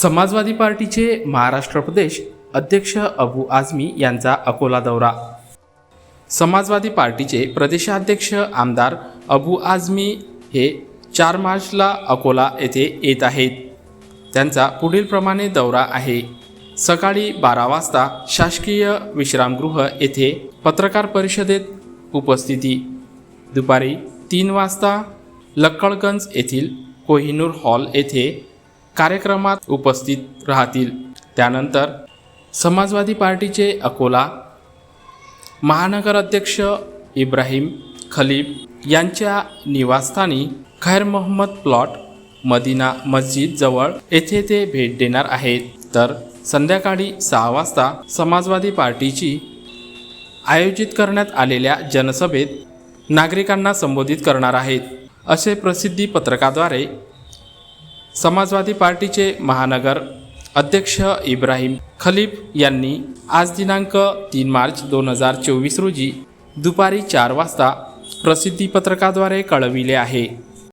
समाजवादी पार्टीचे महाराष्ट्र प्रदेश अध्यक्ष अबू आझमी यांचा अकोला दौरा. समाजवादी पार्टीचे प्रदेशाध्यक्ष आमदार अबू आझमी हे चार मार्चला अकोला येथे येत आहेत. त्यांचा पुढीलप्रमाणे दौरा आहे. सकाळी बारा वाजता शासकीय विश्रामगृह येथे पत्रकार परिषदेत उपस्थिती. दुपारी तीन वाजता लक्कळगंज येथील कोहिनूर हॉल येथे कार्यक्रमात उपस्थित राहतील. त्यानंतर समाजवादी पार्टीचे अकोला महानगर अध्यक्ष इब्राहिम खलीफ यांच्या निवासस्थानी खैर मोहम्मद प्लॉट मदिना मस्जिद जवळ येथे ते भेट देणार आहेत. तर संध्याकाळी सहा वाजता समाजवादी पार्टीची आयोजित करण्यात आलेल्या जनसभेत नागरिकांना संबोधित करणार आहेत. असे प्रसिद्धी पत्रकाद्वारे समाजवादी पार्टीचे महानगर अध्यक्ष इब्राहिम खलीफ यांनी आज दिनांक तीन मार्च दोन हजार चोवीस रोजी दुपारी चार वाजता प्रसिद्धीपत्रकाद्वारे कळविले आहे.